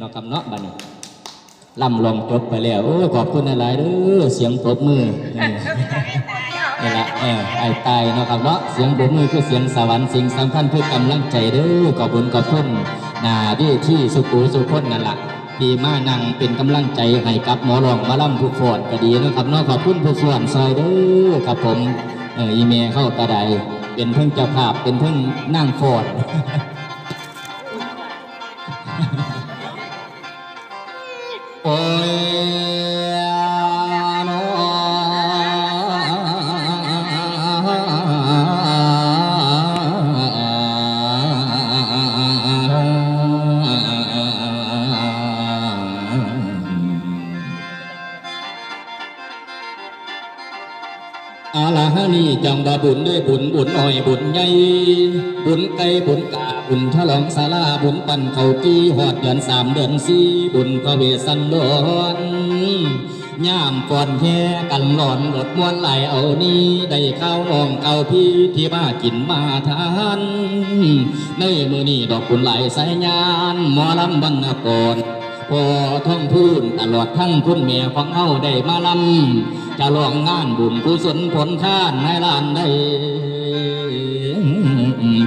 เนาะครับเนาะบัดนี้ล่ำลองจบไปแล้วโอ้ขอบคุณหลายๆเด้อเสียงปรบมือนี่นี่ละเออไอ้ตายเนาะครับเนาะเสียงปรบมือคือเสียงสวรรค์สิ่งสำคัญคือกำลังใจเด้อขอบคุณขอบคุณหนาที่ที่สุขุสุขคนนั่นละที่มานั่งเป็นกำลังใจให้กับหมอรองมาล่ำผู้ฟอนก็ดีนะครับเนาะขอบคุณผู้ฟอนซอยเด้อครับผมเอออีเมลเข้ากระไดเป็นเพิ่งเจ้าภาพเป็นเพิ่งนั่งฟอน จังบาบุญด้วยบุญบุญอ้อยบุญใหญ่บุญไก่บุญกาบุญฉลองศาลาบุญปั่นเขากีหอดเดือนสามเดือนสี่บุญพระเวสสันดรย่ามก่อนแห่กันหลอนรถมวนไหลเอานี้ได้ข้าวน้องเก่าพี่ที่มากินมาทานในมือนี้ดอกบุญไหลใส่ยานหมอลำบรรณกรพอท่องพูนตลอดทั้งคุณแม่ของเฮาได้มาลำ จะลองงานบุญกุศลผลทานให้ลานได้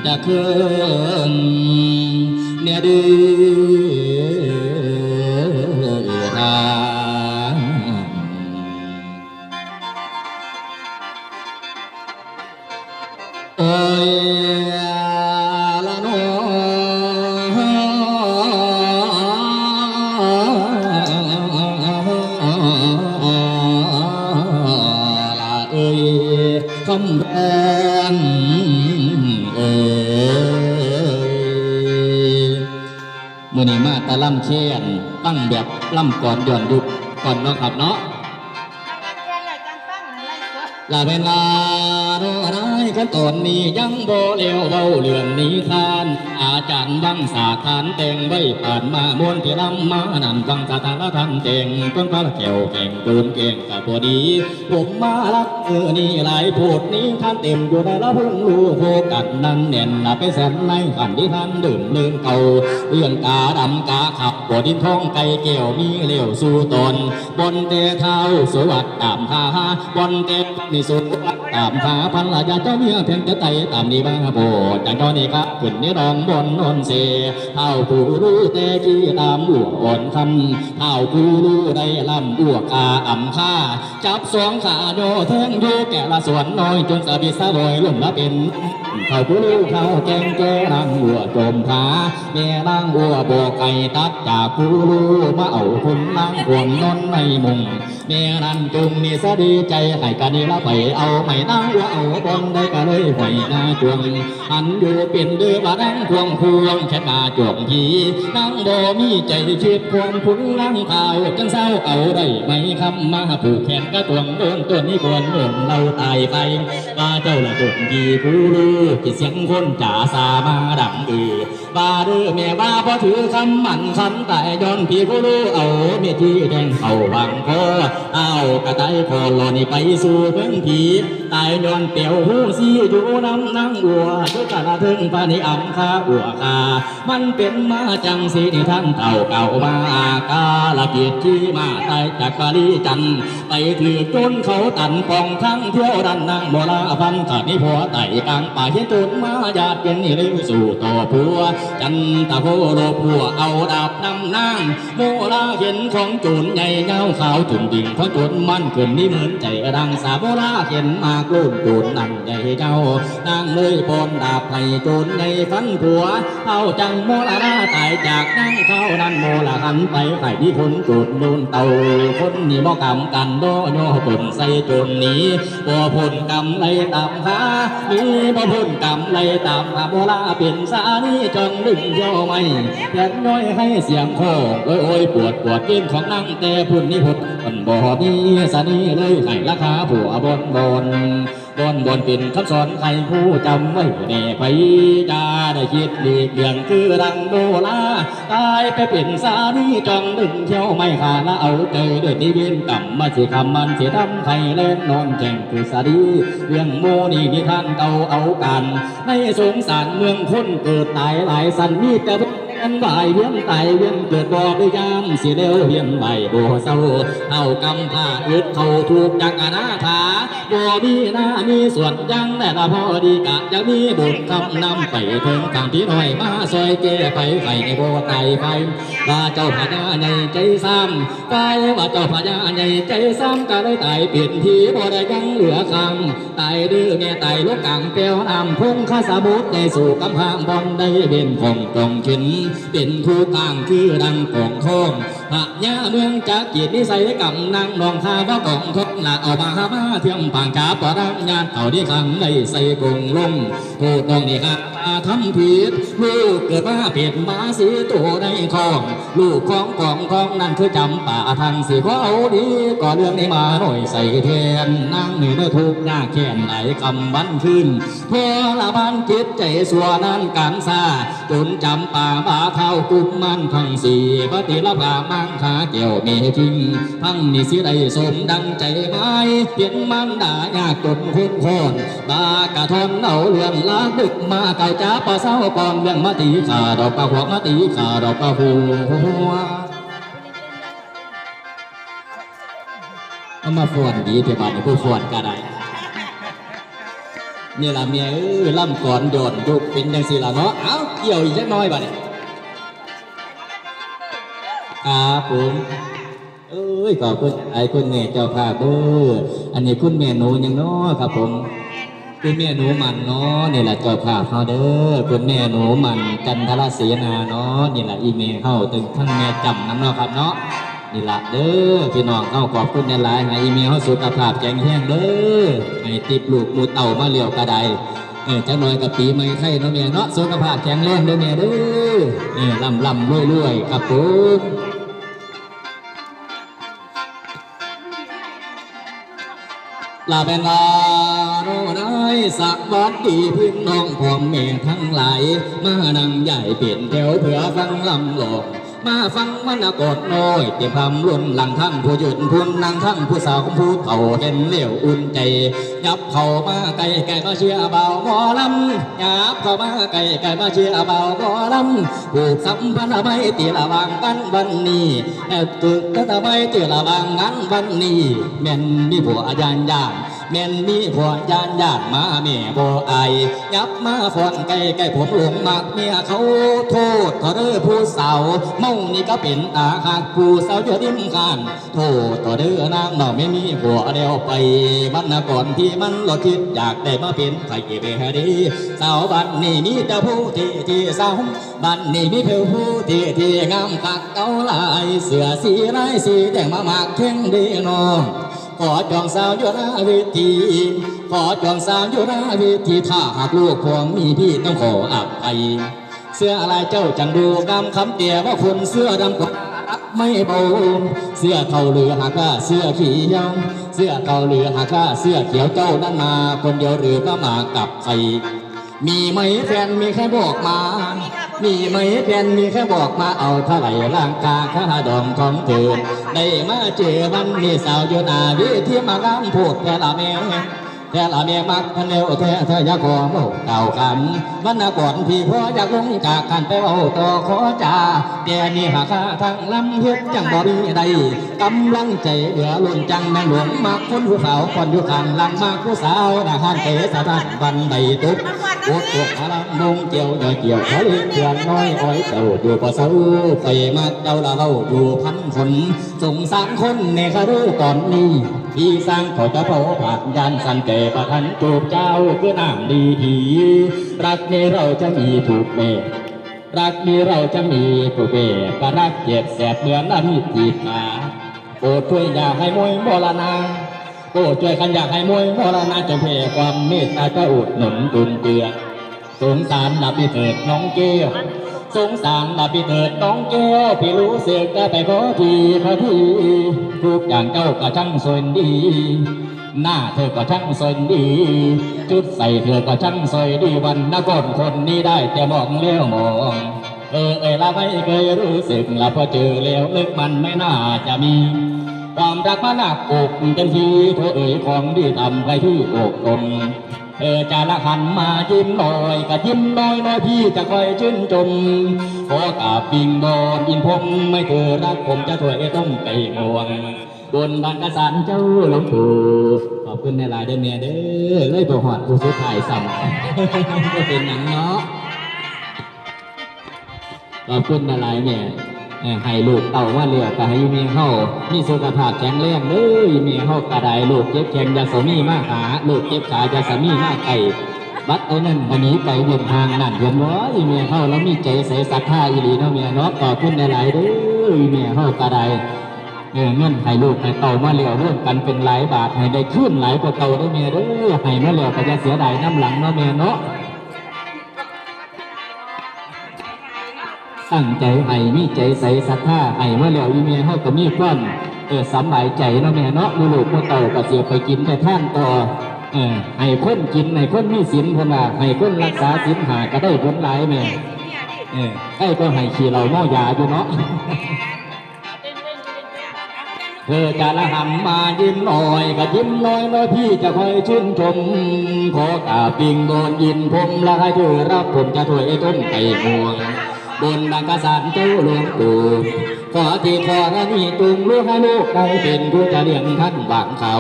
จะเคลื่อนเนี่ยดีำแพงเอ้ยมื่อนี้มาแตะล่ำเชียนตั้งแบบล่ำก่อนย้อนยุคก่อนเนาะครับเนาะลาเวลาโรไรขั้น ตอนนี้ยังโบเลียวเบาเรื่องนี้ทาน อาจารย์บังสาขานแต่งไว้ผ่านมามวนที่ลำมานำฟังสาธารทันแต่งเพิ่งพระเกี่ยวแข่งตูนเก่งกับพอดี ผมมารักเออนี่หลายโพดนี้ท่านเต็มอยู่ในละพิ่งรู้โฟกัสนั้นแน่นละไปแสนในขันที่ท่านดื่มลืมเก่าเรื่องกาดำกาขับบ่ดินท้องไก่เกี่ยวมีเลี้ยวสู่ตนบนเตเท้าสวัสดตามพาบนเตมีสุดตามพาพันลายาเจ้าเมียเพียงจะไต่ตามนี้บ้าโบจากตอนนี้ครับขึ้นนี่รองบนนนเสเท้าผู้รู้เตกี้ตามบวกอ่อนคำเท้าผู้รู้ได้ลำบวกอาอ่ำค่า จับสองขาโยเทิงโยแก่ละส่วนน้อยจนสะบิดสะบอยลุ่มละเป็นเขาผู้รู้เขาแกงแกนางวัวจมผาแม่นางวัวโบกไก่ตัดจากผู้รู้มาเอาคุณนางขวมนอนในมุงแม่นั้นจุงนี่สะดีใจให้กันนี่ละไปเอาไม่นางวัวเอาบองได้ก็เลยไหวยน้าจวงอันอยู่เป็นเดือบานังควงพวงแค่ตาจวงยีนางโบมีใจคิดควงพุ่งนนางเท้าจังเศร้าเอาได้ไหมคำมาผูกแขนกระตวงโดนตัวนี้ควรเหมือนเราตายไปว่าเจ้าละจวงยีผู้รู้ที่เสียงคนจ่าสามาดังอือ ว่าด้อแม่ว่าพอถือคำมันคำแต่ย้อนพี่ผู้รู้เอาเมียที่แดงเข้าวังคอเอากระต่ายคอลอนี่ไปสู่เพิ่งผีตายย้อนเปียวหูซีอยู่น้ำนั่งอัวด้วยกระถึงปานิอ่ำคาอัวคามันเป็นมาจังสีนี่ท่านเก่าเก่ามากาลเกียรติที่มาตายจากกาลีจันไปถือจนเขาตันปองทั้งเที่ยวดันนางโบราพันขาดนี่ผัวไต่กลางป่าเห็นจนมาญาติเป็นนี่เลยสู่ต่อผัวจันตะโพโลผัวเอาดาบนำนางโมลาเห็นของโจรใหญ่เงาขาวจุ่มดิ่งเพราะโจรมันขึ้นนี่เหมือนใจดังสาโบราเห็นมากลุ่นโจรนั่นใหญ่เจ้านางเลยปนดาบให้โจรใหญ่ฟันผัวเอาจังโมลาราตายจากนั่งเข้านั่นโมลาหันไปไข่ที่พ้นโจรโดนเต่าคนนี่บ่กำกันโดโยปนใส่โจรนี้บ่พ้นกำไรตามหามีบ่พ้นกำไรตามหาโมลาเป็นสานีจังดึงโยไม่แยกน้อยให้เสียงโคโอ้ยโอ้ยปวดปวดกินของนั่งแต่พุ่นนี่พุดมันบ่มีสานีเลยให้ราคาผัวบนบน บนบนเป็นคำสอนใครผู้จำไว้แน่ไปจะได้คิดหลีกเลี่ยงคือรังโดลาตายไปเป็นสามีจองดึงเที่ยวไม่ขาดละเอาเจอด้วยนิเวนกรรมมาสิคำมันสิทำใครเล่นนอนแข่งคือสาดีเรื่องโมนี่นิทานเก่าเอากันในสงสารเมืองคนเกิดตายหลายสันมีแต่ นไหวเวียนไตเวียนเกิดบ่อได้ยามเสียเดียวเวียนไหวบ่เศร้าเอากำผ้าอึดเขาถูกจักอนาถาบ่มีหน้ามีส่วนยังแต่ละพอดีกะจะมีบุญคำนำไปถึงทางที่หน้อยมาซอยแก้ไฟไฟในบ่ไตไฟว่าเจ้าพญาในใจซ้ำไปว่าเจ้าพญาในใจซ้ำก็เลยตายเปลี่ยนทีบ่ได้ยังเหลือคำตายดื้อแม่ตายลูกกลางเปียวน้ำพุ่งข้าสมุทรในสู่กำพางบอนได้เป็นของตรงขินเป็นผู้กลางคือดังของทอง พระยาเมืองจากกีดนิสัยกำนางนองทาว่ากองทองละเอามาหามาเทียมปางกาปรังญาติเอาที่ขังในใส่กงลงผู้ตองนี่ครับมาทำผิดลูกเกิดมาเปลี่ยนมาสีตัวในคลองลูกของกองทองนั่นคือจำป่าทางสีเขาเอาดีก่อเรื่องนี้มาหน่อยใส่แทนนางนี่ได้ทุกข์ยาแค้นไหนคำวันขึ้นพอละบ้านจิตใจสัวนั้นการซาจนจำป่าบาเท่ากุมมันทั้งสี่ปฏิละพามังคาเกี่ยวเมจริงทั้งนี้สิได้สมดังใจไหมเพียนมันด่ายากจนคุ้นคนบากระทนเอาเรื่องลาดึกมาเก่าจ้าปะเศร้าก่อนเรื่องมาตีขาดอกปะหัวมาตีขาดอกปะหัวเอามาฟวนดีเพียบาทนี่ผู้ฟวนก็ได้นี่ละเมียเอ้ยล่ำก่อนโดนยุกเป็นจังสิละเนาะ เอ้าเกี่ยวอีกจักน้อยบัดนี้ ครับผมเอ้ยขอบคุณไอ้คุณแม่เจ้าภาพเด้ออันนี้คุณแม่หนูยังเนาะครับผมคุณแม่หนูมันเนาะนี่แหละเจ้าภาพเฮาเด้อคุณแม่หนูมันจันทรศรีนาเนาะนี่แหละอีเมลเฮาตึงทั้งแม่จำน้ำเนาะครับเนาะนี่ละเด้อพี่น้องเฮาขอบคุณหลายๆให้อีเมลเฮาสุขภาพแข็งแรงเด้อให้ติบลูกหมูเต่ามาเลี้ยวกระไดเออจักหน่อยกับปีใหม่ไข่เนาะแม่เนาะสุขภาพแข็งแรงเด้อแม่เด้อเออลำลำรวยรวยครับผม ลาเป็นลาโนได้สักวัดดีพี่น้องพ่อแม่ทั้งหลายมานั่งใหญ่เปลี่ยนแถวเผื่อฟังลำหลอก มาฟังมันกดน้อยเตรียมพำลุ่นหลังทั้งผู้ยืนพุนนางทั้งผู้สาวของผู้เฒ่าเห็นเหลวอุ่นใจยับเข้ามาไกลไกลมาเชียร์เบาหมอลำยับเข้ามาไกลไกลมาเชียร์เบาหมอลำผูกสัมพันธ์ไม่ตีระวางกันวันนี้แอบตึกกันไม่ตีระวางกันวันนี้แม่นมีผัวอาจารย์ยาน แม่นมีผัวยานญาติมาแม่บ่อยยับมาฟอนไก่ไก่ผมหลงมักเมียเขาโทษขอเด้อผู้สาวเมานี่ก็เป็นอาหากผู้สาวอยู่ริมคานโทษต่อเด้อนางน้อไม่มีผัวเดียวไปวันนก่อนที่มันหลดคิดอยากได้มาเป็นไข่เบฮดีสาวบ้านนี่มีแต่ผู้ที่ที่สาวบ้านนี่มีเพียวผู้ที่ที่งามคักเกาลายเสือสีลายสีแดงมามากเท่งดีน้อง ขอจองสาวอยู่หน้าเวทีขอจองสาวอยู่หน้าเวทีถ้าหากลูกพวงมีพี่ต้องขออภัยเสื้ออะไรเจ้าจังดูกำคำเตี่ยว่าคนเสื้อดำกว่าไม่เบาเสื้อเทาเหลือหากาเสื้อเขียวเสื้อเทาเหลือหากาเสื้อเขียวเจ้านั้นมา คนเดียวหรือก็มากับใครมีไหมแฟนมีแค่บอกมา มีไหมแฟนมีแค่บอกมาเอาเท่าไหร่ร่างกาค่าดองของเธอได้มาเจอวันนี้สาวอยู่นาวิที่มางานพูดแต่ละแม่แต่ละแม่มักทันเร็วแท้เธออยากขอโมเก่าคำวันก่อนพี่พ่ออยากลงจากกันไปเอาต่อขอจ่าแต่นี่หาค่าทางลำเฮ็ดจังบ่มีใดกำลังใจเหลือล้นจังแม่หลวงมักคนผู้สาวคนอยู่ข้างหลังมากผู้สาวนาหานเตสถานบันใดตุก ปวดปวดพลังมงเกี่ยวหน่อยเกี่ยวเขาเลี้ยเพื่อนน้อยอ้อยเต่าอยู่ปะเสาไปมาเจ้าเล่าอยู่พันคนสงสารคนในคารูตอนนี้พี่สร้างขอจะเผาผานยานสันเกประทันจูบเจ้าคือน้ำดีทีรักนี้เราจะมีถูกเมรักนี้เราจะมีผู้เบกรักเจ็บแสบเหมือนอมิตจีบมาโปรดช่วยอย่าให้มวยโบราณา โอ้ช่วยกันอยากให้มวยมรณะจะเพความเมตตาจะอุดหนุนตุนเตือนสงสารดับพี่เถิดน้องเกี้ยสงสารดับพี่เถิดน้องแก้วพี่รู้สึกแต่ไปขอทีขอทีทุกอย่างเจ้าก็ช่างสวยดี หน้าเธอก็ช่างสวยดีจุดใส่เธอก็ช่างสวยดีวันนักนคนนี้ได้แต่มองเลี้ยวมองเออเอยละไม่เคยรู้สึกละพอเจอแล้วลึกมันไม่น่าจะมี ความรักมันหนักอกเต็มทีเธอเอ่ยของที่ทำไปที่อกตนแฟเออจะละหันมายิ้มหน่อยก็ยิ้มน้อยน้อยพี่จะคอยชื่นชมขอกราบปิงบอนอินผมไม่เธอรักผมจะถวยต้องไปห่วงบนบานกษันเจ้าหลวงปู่ขอบคุณในหลายเด้อเมียเด้อเลยบ่หอดผู้สุดท้ายซ้ำก็เป็นอย่างเนาะขอบคุณในหลายเนี่ยเอ่อ ให้ลูกเต่าว่าเรือก็ให้เมียเฮามีสุขภาพแข็งแรงเด้อเมียเฮากระไดลูกเจ็บแข็งยาสมีมากหาลูกเจ็บขายาสมีมากไก่บัดเอานั่นอันนี้ไปเดินทางนั่นเห็นว่าอีเมียเฮาแล้วมีใจใสศรัทธาอีหลีเนาะเมียเนาะขอบคุณในหลายๆเด้ออีเมียเฮากระไดเออเงินให้ลูกให้เต่ามาเหลียวร่วมกันเป็นหลายบาทให้ได้ขึ้นหลายกว่าเต่าได้เมียเด้อให้มาเหลียวก็จะเสียดายน้ำหลังเนาะเมียเนาะ ตั้งใจให้มีใจใสศรัทธาให้มาเหลียวอีเมียเฮาก็มีความเออสำบายใจเนาะแม่เนาะลูกลูกเต่าก็เสียไปกินไปท่านต่อเออให้คนกินให้คนมีศีลพนาให้คนรักษาศีลหาก็ได้ผลหลายแม่เออไอ้ก็ให้ขี้เราเมายาอยู่เนาะเธอจะละหันมายิ้มหน่อยก็ยิ้มน้อยน้อพี่จะคอยชื่นชม ขอกาปิงโดนยินผมละให้เธอรับผมจะถวยต้นไก่ห่วง บนดังกษัตริย์เจ้าหลวงปู่ขอที่ขอระนีจุงลูกให้ลูกได้เป็นผู้จะเลี้ยงท่านบางเขา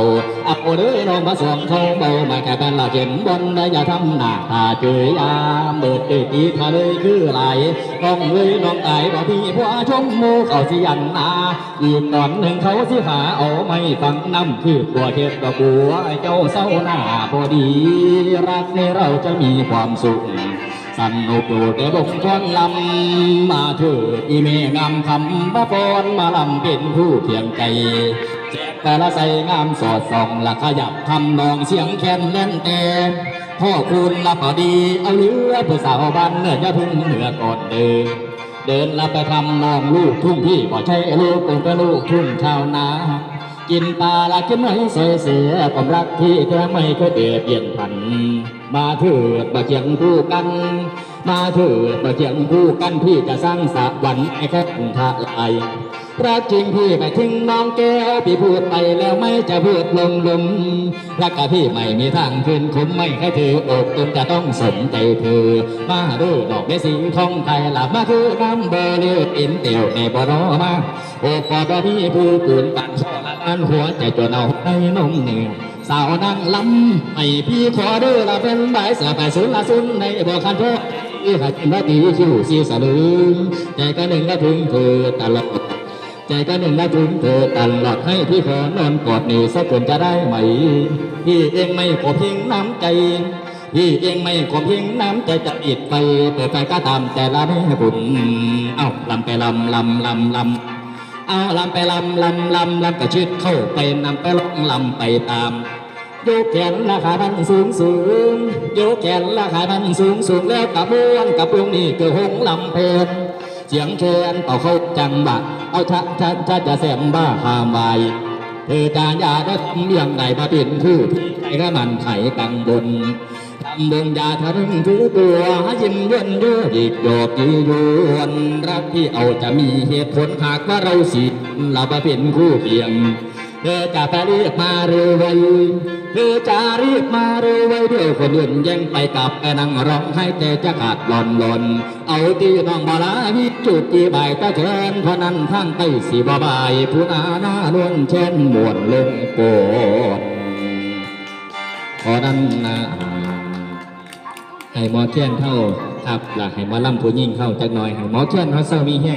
อับโอเด้อน้องมาสวมเขาเบามาแค่เป็นละเข็นบนได้อย่าทำหน้าตาเจยยามเบิดเตตีทะเลยคือไหลน้องเอ้ยน้องตายบ่พี่ผัวชมมูเขาสิยันนาอีกตอนหนึ่งเขาสิหาเอาไม่ฟังน้ำคือบัวเทศดอกบัวเจ้าเศร้าหน้าพอดี รักในเราจะมีความสุข สันนุกโดดแต่บงชวนลำมาเถิดอีเมงามคำบะปอนมาลำเป็นผู้เพียงใจแจกแต่ละใส่งามสอดส่องละขยับทำนองเสียงแคนเล่นแต่พ่อคุณละพอดีเอาเรือผู้สาวบ้านเนื้อยาพึ่งเหนือก่อนเดินเดินละไปทำนองลูกทุ่งพี่บ่ใช่ลูกเป็นก็ลูกทุ่งชาวนากินปลาละกินไม่เสียเสียความรักที่เธอไม่เคยเปลี่ยนเปลี่ยนผัน มาเถิดมาเคียงคู่กัน มาเถิดมาเคียงคู่กันพี่จะสร้างสะวันให้แค่ทาลายรักจริงพี่ไม่ทิ้งน้องแก้วพี่พูดไปแล้วไม่จะพูดลงลมรักกับพี่ไม่มีทางคืนคมไม่ให้เธออกตนจะต้องสนใจเธอ มาดูดอกในสีของไทยหลับมาคือน้ำเบอร์เลือดอินเตียวในบ่อรอมาโอ้ปอดพี่ผู้ปืนปันข้อละอันหัวใจจนเอาในนมเหนือ สาวนั่งลำให้พี่ขอเด้อละเป็นใบเสือไปสุนละสุนในบ่อคันโทษที่หัดกินละตีชิวสีสลืมใจก็หนึ่งก็ถึงเธอตลอดใจก็หนึ่งได้ถึงเธอตลอดให้พี่ขอนอนกอดนี่สักคนจะได้ไหม พี่เองไม่ขอเพียงน้ำใจพี่เองไม่ขอเพียงน้ำใจจะอิดไปเปิดไฟก็ตามแต่ละให้บุญเอ้าลำไปลำลำลำลำ เอาลำไปลำลำลำลำกระชิดเข้าไปนำไปลงลำไปตามยกแขนราคามันสูงสูงยกแขนราคามันสูงสูงแล้วกับม้วนกับพวงนี่คือหงลำเพลินเสียงแคนต่อเข้าจังบะเอาชะชะชะจะแสมบ้าหามไวเธอจานยาได้เลี้ยงไหนมาเป็นผู้ที่ใจก็มันไข่กังบน ทำบงยาทะลึงถือตัวยิ้มย่นยั่วอีกดอกยียวนรักที่เอาจะมีเหตุผลหากว่าเราสิเรามาเป็นคู่เคียงเธอจะไปเรียกมาเร็วไวเธอจะเรียกมาเร็วไวเดี๋ยวคนอื่นแยังไปกับไอ้นั่งร้องให้แต่จะขาดหลอนหลอนเอาตีน้องบาลาวิจุดตีใบายตะเชิญพนั้นทางใต้สีบาบายผู้นาหน้าล้วนเช่นหมวนลงโกดเพราะนั้นนะ ให้หมอเทียนเข้าครับหลักให้หมอลำผู้ยิ่งเข้าจักหน่อยให้หมอเทียนเขาเศร้ามีแห้ง